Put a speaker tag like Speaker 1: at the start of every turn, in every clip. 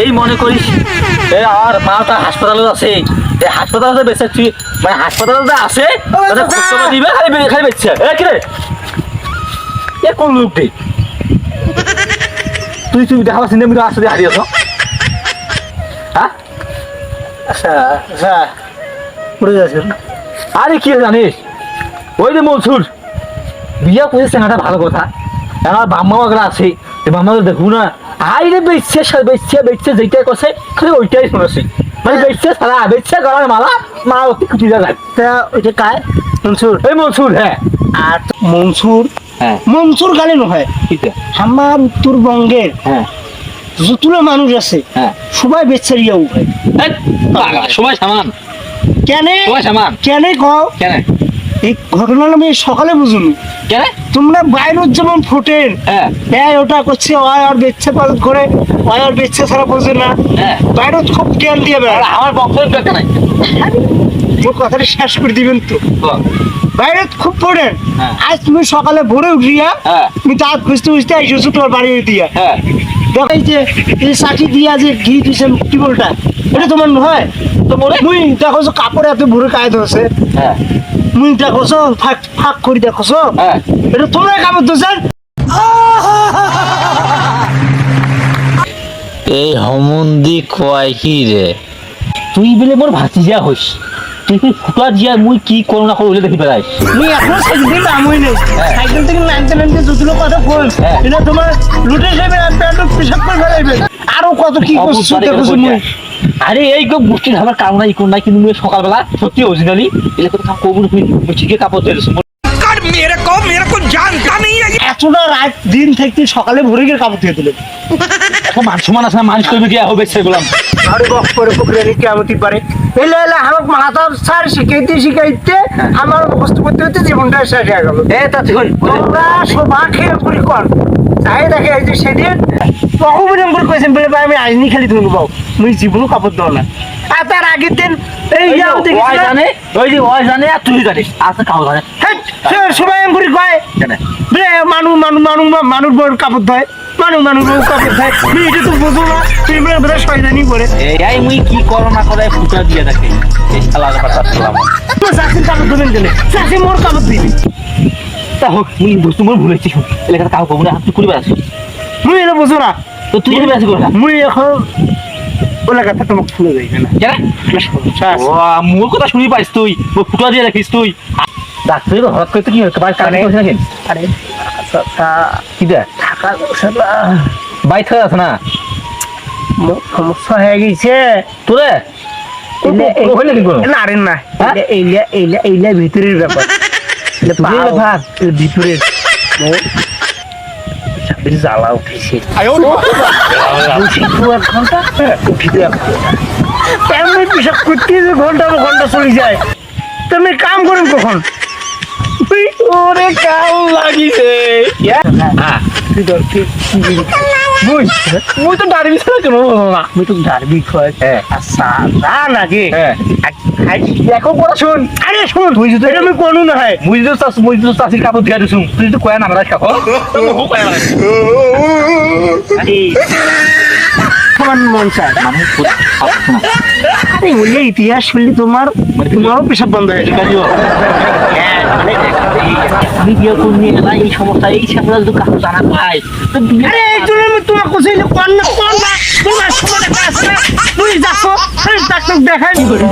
Speaker 1: এই মনে করিস আর মাটা হাসপাতালে আছে। এই হাসপাতালে বেঁচে তুই মানে হাসপাতালে আছে তাদের দিবে খালি খালি বেঁচছে এ কি রে? এ কোন লোক রে? তুই তুই দেখা পাচ্ছিস আমি তো আসতে হারিয়ে আছো। হ্যাঁ?
Speaker 2: আচ্ছা আচ্ছা।
Speaker 1: আরে কি জানিস? ওই যে মনসুর। বিয়া করেছে একটা ভালো কথা। আমার বাম্মা বাগরা আছে। বাম্মা দেখু না। আই রে বেচছে বেচছে বেচছে যেটাই কছে খালি ওইটাই শুনেছি। মানে বেচছে সারা বেচছে গলার মালা মা অতি কুটি যায়
Speaker 2: তা ওইটা কায় মনসুর।
Speaker 1: এই মনসুর হ্যাঁ।
Speaker 2: আর মনসুর
Speaker 1: হ্যাঁ।
Speaker 2: মনসুর গালে
Speaker 1: ঠিক
Speaker 2: আমার উত্তরবঙ্গের
Speaker 1: হ্যাঁ।
Speaker 2: যতুলো মানুষ আছে
Speaker 1: হ্যাঁ।
Speaker 2: সবাই বেচারিয়া উঠে।
Speaker 1: এই, সবাই সামান।
Speaker 2: কেন?
Speaker 1: সবাই সামান।
Speaker 2: কেন কও?
Speaker 1: কেন?
Speaker 2: এই ঘটনাটা আমি সকালে বুঝুন।
Speaker 1: কেন?
Speaker 2: তোমরা বাইরের যেমন ফোটেন
Speaker 1: হ্যাঁ।
Speaker 2: ওটা করছে ওয় আর বেচ্ছে পালন করে ওয় আর বেচ্ছে ছাড়া বোঝে না।
Speaker 1: হ্যাঁ।
Speaker 2: বাইরে খুব জ্ঞান দিয়ে
Speaker 1: আর
Speaker 2: বেড়া
Speaker 1: আমার বক্তব্য নাই।
Speaker 2: ওর কথাটা শেষ করে দিবেন তো। বাইরে খুব পড়েন
Speaker 1: হ্যাঁ।
Speaker 2: আজ তুমি সকালে ভোরে উঠিয়া
Speaker 1: হ্যাঁ।
Speaker 2: তুমি তার খুঁজতে খুঁজতে এসেছ তোমার বাড়ি দিয়া।
Speaker 1: হ্যাঁ।
Speaker 2: দেখো এই যে এই সাথী দিয়া যে ঘি দিছে কি বলটা? এটা তোমার নয়?
Speaker 1: তো মরে
Speaker 2: মুই দেখো যে কাপড়ে এত ভরে কায় ধরছে
Speaker 1: হ্যাঁ।
Speaker 2: মুই দেখোছো ফাঁক ফাঁক করে দেখোছো।
Speaker 1: হ্যাঁ।
Speaker 2: এটা তোমরা কাপড় ধরছেন
Speaker 3: এই হমন্দি কয় কি রে
Speaker 1: তুই বলে মোর ভাতিজা হইস তুই কি ফুটা জিয়া মুই কি করো না করলে দেখি পেলাই
Speaker 2: মুই এখনও সাইকেল নামই নেই।
Speaker 1: হ্যাঁ।
Speaker 2: সাইকেল থেকে নামতে নামতে দুটো কথা বল
Speaker 1: হ্যাঁ।
Speaker 2: এটা তোমার লুটে যাবে আর প্যান্ট পেশাব করে ফেলাইবে আরও কত কি করছ দেখোছো মুই।
Speaker 1: আরে এই গো বুঝছি আমার কারণ নাই কোন নাই কিন্তু সকালবেলা সত্যি অরিজিনালি এলে কত কবুল ঠিকই কাপড় ধরেছো
Speaker 4: মেরে কো মেরে কো জানতা নেই
Speaker 2: এতটা রাত দিন থেকে সকালে ভরে গিয়ে কাপড় দিয়ে দিলে।
Speaker 1: তো মান সমান আছে মানুষ করবে কি হবে সেগুলাম
Speaker 2: আরে বক করে পুকুরে নিতে আমতি পারে? এলে এলে আমার মাথা স্যার শিখাইতে শিখাইতে হ্যাঁ। আমার অবস্থা করতে হতে জীবনটা শেষ হয়ে গেল।
Speaker 1: এ তা তুই
Speaker 2: তোমরা পুরি কর। তাই দেখে এই যে সেদিন তখন করে কইছেন বলে ভাই আমি আইনি খালি ধরবো বাবু মুই জীবনও কাপড় দাও না। আর তার আগের দিন এই যাও
Speaker 1: ওই জানে ওই যে ওই জানে আর তুই জানিস আচ্ছা কাউ জানে
Speaker 2: সবাই এম করে কয়
Speaker 1: জানে।
Speaker 2: মানু মানু মানু মানুষ বড় কাপড় ধয় মানু মানু বউ কাপড় ধয় তুমি এটা তো বুঝো না তুমি বলে বোধহয় শয়তানি করে।
Speaker 1: এই মুই কি করো না করে ফুটা দিয়ে দেখে। এই শালা ব্যাপারটা সালাম
Speaker 2: তোমার চাষির কাপড় ধরবেন গেলে চাষি মোর কাপড় দিবি।
Speaker 1: তা হোক মুই বস্তু মোর ভুলেছি এলাকার কাউ হাত তুই করিবে আসিস
Speaker 2: মুই এটা বুঝো না
Speaker 1: তো তুই করিবে আসি করলা
Speaker 2: মুই এখন ওলা কথা তোমাকে শুনে যাইবে না
Speaker 1: কেন ও মোর কথা শুনি পাইস তুই ও ফুটা দিয়ে রাখিস তুই ডাক্তার তো হঠাৎ করে কানে
Speaker 2: আরে আচ্ছা
Speaker 1: কি দে বাইক আছে না
Speaker 2: সমস্যা হয়ে গেছে
Speaker 1: তোরে
Speaker 2: এলে- না আরে না
Speaker 1: হ্যাঁ?
Speaker 2: এইলা- এইলা এইলা এইলা ভিতরের ব্যাপার চাবির জ্বালা উঠেছে। এক ঘণ্টা? ঘণ্টা। তেমনি পিসাব করতে যে ঘণ্টা ঘণ্টা চলে যায়। তুমি কাম করেন কখন? ওরে কাম লাগিছে।
Speaker 1: হ্যাঁ। মুই? তো ডারবি ছাড়া কেন না।
Speaker 2: আমি তো ডারবি খয়
Speaker 1: হ্যাঁ।
Speaker 2: আচ্ছা না নাকি
Speaker 1: হ্যাঁ।
Speaker 2: দেখো পড়া শুন। আরে শুন। তুই যদি এটা আমি কোনো না হয়
Speaker 1: মুই তো চাষ মুই তো চাষির কাপড় দিয়ে দিছুম তুই তো কয়া না আমরা খাব
Speaker 2: তোমার মন চায়। আরে বললে ইতিহাস শুনলে তোমার তোমারও পেশাব বন্ধ হয়ে যাবে মানে
Speaker 1: আমি বিয়ে করবি এই সমস্যা এই সাথে যদি জানা পাই। তো বিয়ে
Speaker 2: আরে এই জন্য আমি তোমার কোথায় কোন না কোন না। তোমার সময় আছে না। তুই ডাক্তার দেখাই
Speaker 1: করি।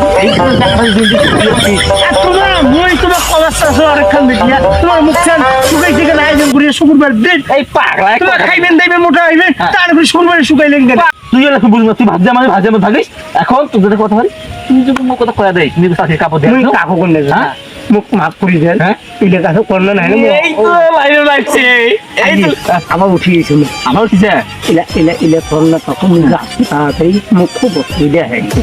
Speaker 2: আর তোমার মই তোমার কলেজটা আছে অনেকক্ষণ দেখিয়া তোমার মুখ চান শুকাই থেকে না আয়োজন করিয়া শুকুরবার দিন।
Speaker 1: এই পাগলা
Speaker 2: তোমার
Speaker 1: কথা-
Speaker 2: খাইবেন দাইবেন মোটা হইবেন
Speaker 1: হ্যাঁ।
Speaker 2: তারপরে শুকুরবারে শুকাইলেন কেন?
Speaker 1: তুই এলাকা বুঝবি না, তুই ভাত জামাই ভাত জামাই থাকিস। এখন যদি কথা বলি। তুই যদি কথা কয়া দেয় তুমি কাপড় দিয়ে
Speaker 2: কোন
Speaker 1: হ্যাঁ?
Speaker 2: মুখ মাফ দেন
Speaker 1: হ্যাঁ?
Speaker 2: ইলে কাছে করলে না
Speaker 1: এই উঠি লাইনে
Speaker 2: আমাৰ উঠে গেছিল
Speaker 1: আমার কিসে
Speaker 2: ইলা ইলা ইলা করোনা তখন মুখ খুব অসুবিধা গেছে